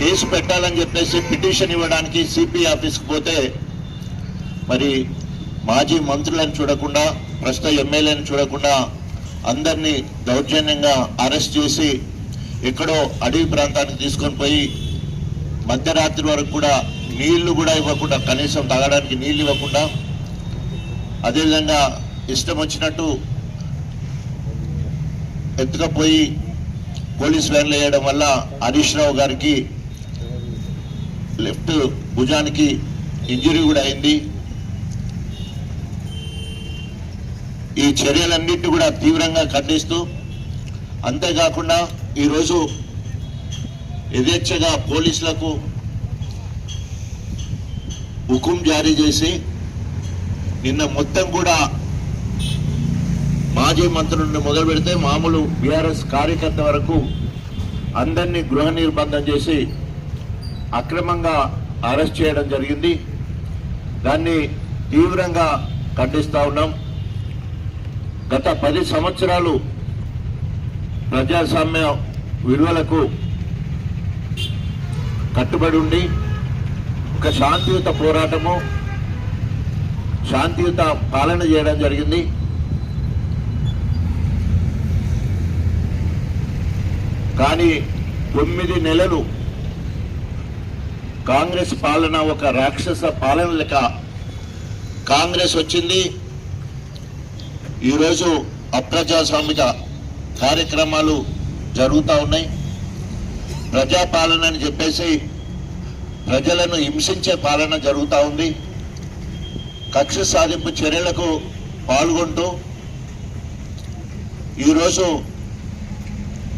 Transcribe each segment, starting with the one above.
Case పెట్టాలని చెప్పేసి petition ఇవ్వడానికి సిపి ఆఫీస్కి పోతే మరి మాజీ మంత్రులను చూడకుండా ప్రస్తుత ఎమ్మెల్యేలను చూడకుండా అందరినీ దౌర్జన్యంగా అరెస్ట్ చేసి ఎక్కడో అడవి ప్రాంతానికి తీసుకొని పోయి మధ్యరాత్రి వరకు కూడా నీళ్ళు కూడా ఇవ్వకుండా కనీసం తాగడానికి నీళ్ళు ఇవ్వకుండా అదేవిధంగా ఇష్టం వచ్చినట్టు ఎత్తుకపోయి పోలీస్ వ్యాన్లు వేయడం వల్ల హరీష్ రావు గారికి లెఫ్ట్ భుజానికి ఇంజరీ కూడా అయింది. ఈ చర్యలన్నింటినీ కూడా తీవ్రంగా ఖండిస్తూ అంతేకాకుండా ఈరోజు యథేచ్ఛగా పోలీసులకు హుకుం జారీ చేసి నిన్న మొత్తం కూడా మాజీ మంత్రులను మొదలు పెడితే మామూలు బీఆర్ఎస్ కార్యకర్త వరకు అందరినీ గృహ నిర్బంధం చేసి అక్రమంగా అరెస్ట్ చేయడం జరిగింది. దాన్ని తీవ్రంగా ఖండిస్తూ ఉన్నాం. గత పది సంవత్సరాలు ప్రజాస్వామ్య విలువలకు కట్టుబడి ఉండి ఒక శాంతియుత పోరాటము శాంతియుత పాలన చేయడం జరిగింది. కానీ తొమ్మిది నెలలు కాంగ్రెస్ పాలన ఒక రాక్షస పాలన లెక్క. కాంగ్రెస్ వచ్చింది. ఈరోజు అప్రజాస్వామిక కార్యక్రమాలు జరుగుతూ ఉన్నాయి. ప్రజాపాలన అని చెప్పేసి ప్రజలను హింసించే పాలన జరుగుతూ ఉంది. కక్ష సాధింపు చర్యలకు పాల్గొంటూ ఈరోజు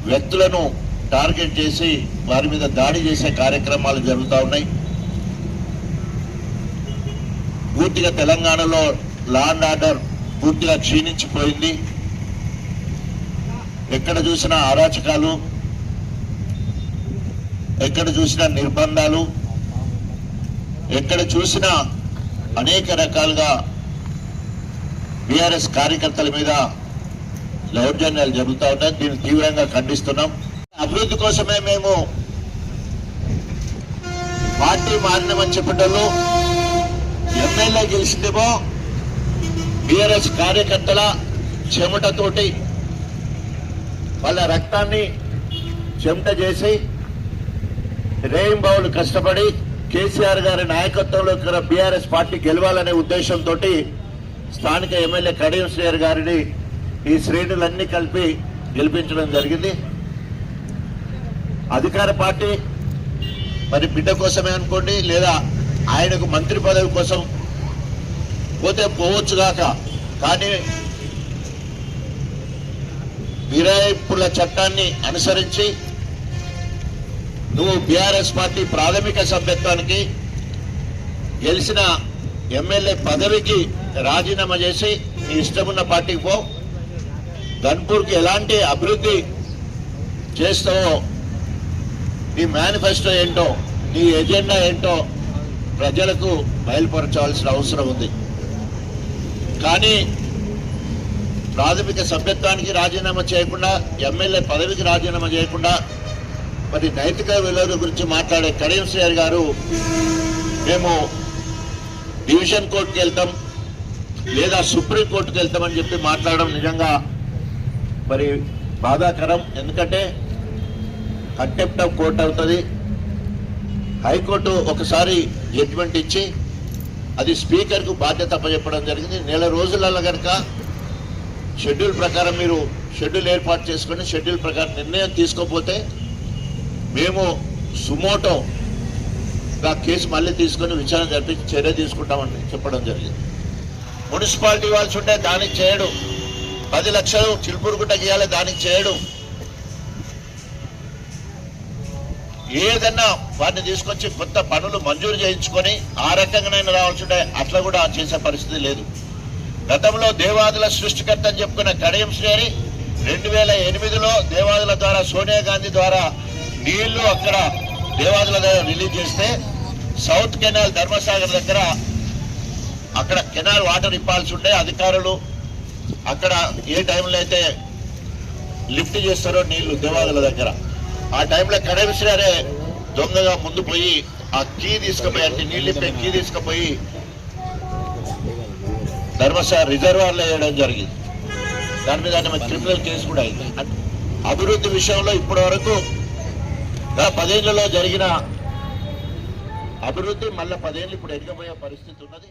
వ్యక్తులను టార్గెట్ చేసి వారి మీద దాడి చేసే కార్యక్రమాలు జరుగుతూ ఉన్నాయి. పూర్తిగా తెలంగాణలో లా అండ్ ఆర్డర్ పూర్తిగా క్షీణించిపోయింది. ఎక్కడ చూసినా అరాచకాలు ఎక్కడ చూసినా నిర్బంధాలు ఎక్కడ చూసినా అనేక రకాలుగా బీఆర్ఎస్ కార్యకర్తల మీద దౌర్జన్యాలు జరుగుతూ ఉన్నాయి. దీన్ని తీవ్రంగా ఖండిస్తున్నాం. అభివృద్ధి కోసమే మేము పార్టీ మారినామని చెప్పటంలో ఎమ్మెల్యే గెలిచిందేమో బీఆర్ఎస్ కార్యకర్తల చెమటతోటి వాళ్ళ రక్తాన్ని చెమట చేసి రేయింబావులు కష్టపడి కేసీఆర్ గారి నాయకత్వంలో ఇక్కడ బీఆర్ఎస్ పార్టీ గెలవాలనే ఉద్దేశంతో స్థానిక ఎమ్మెల్యే కడియం శ్రీయర్ గారిని ఈ శ్రేణులన్నీ కలిపి గెలిపించడం జరిగింది. అధికార పార్టీ మరి బిడ్డ కోసమే అనుకోండి లేదా ఆయనకు మంత్రి పదవి కోసం పోతే పోవచ్చుగాక కానీ ఫిరాయింపుల చట్టాన్ని అనుసరించి నువ్వు బీఆర్ఎస్ పార్టీ ప్రాథమిక సభ్యత్వానికి గెలిచిన ఎమ్మెల్యే పదవికి రాజీనామా చేసి నీ ఇష్టమున్న పార్టీకి పో. ధన్పూర్కి ఎలాంటి అభివృద్ధి చేస్తావో నీ మేనిఫెస్టో ఏంటో నీ ఎజెండా ఏంటో ప్రజలకు బయలుపరచాల్సిన అవసరం ఉంది. కానీ ప్రాథమిక సభ్యత్వానికి రాజీనామా చేయకుండా ఎమ్మెల్యే పదవికి రాజీనామా చేయకుండా మరి నైతిక విలువల గురించి మాట్లాడే కడియం శ్రేయర్ గారు మేము డివిజన్ కోర్టుకి వెళ్తాం లేదా సుప్రీం కోర్టుకి వెళ్తామని చెప్పి మాట్లాడడం నిజంగా మరి బాధాకరం. ఎందుకంటే కంటెంప్ట్ ఆఫ్ కోర్ట్ అవుతుంది. హైకోర్టు ఒకసారి జడ్జిమెంట్ ఇచ్చి అది స్పీకర్కు బాధ్యత అప్పచెప్పడం జరిగింది. నెల రోజులలో కనుక షెడ్యూల్ ప్రకారం మీరు షెడ్యూల్ ఏర్పాటు చేసుకొని షెడ్యూల్ ప్రకారం నిర్ణయం తీసుకోకపోతే మేము సుమోటో కేసు మళ్ళీ తీసుకొని విచారణ జరిపించి చర్య తీసుకుంటామని చెప్పడం జరిగింది. మున్సిపాలిటీ వాళ్ళు ఉంటే దానికి చేయడం. పది లక్షలు చిలుపురుగుట్టకి ఇవ్వాలి దానికి చేయడం. ఏదన్నా వాటిని తీసుకొచ్చి కొత్త పనులు మంజూరు చేయించుకొని ఆ రకంగానైనా రావాల్సి ఉంటే అట్లా కూడా చేసే పరిస్థితి లేదు. గతంలో దేవాదుల సృష్టికర్త అని చెప్పుకున్న కడియం శ్రేణి రెండు వేల ఎనిమిదిలో దేవాదుల ద్వారా సోనియా గాంధీ ద్వారా నీళ్ళు అక్కడ దేవాదుల దగ్గర రిలీజ్ చేస్తే సౌత్ కెనాల్ ధర్మసాగర్ దగ్గర అక్కడ కెనాల్ వాటర్ ఇప్పాల్సి ఉండే అధికారులు అక్కడ ఏ టైంలో అయితే లిఫ్ట్ చేస్తారో నీళ్ళు దేవాదుల దగ్గర. ఆ టైంలో కడవిశ్రారే దొంగగా ముందు పోయి ఆ కీ తీసుకుపోయి అంటే నీళ్ళిప్పే కీ తీసుకుపోయి ధర్మశాల రిజర్వాయర్లో వేయడం జరిగింది. దాని మీద ఆయన క్రిమినల్ కేసు కూడా అయింది. అభివృద్ధి విషయంలో ఇప్పటి వరకు పదేళ్ళలో జరిగిన అభివృద్ధి మళ్ళీ పదేళ్ళు ఇప్పుడు ఎదగబోయే పరిస్థితి ఉన్నది.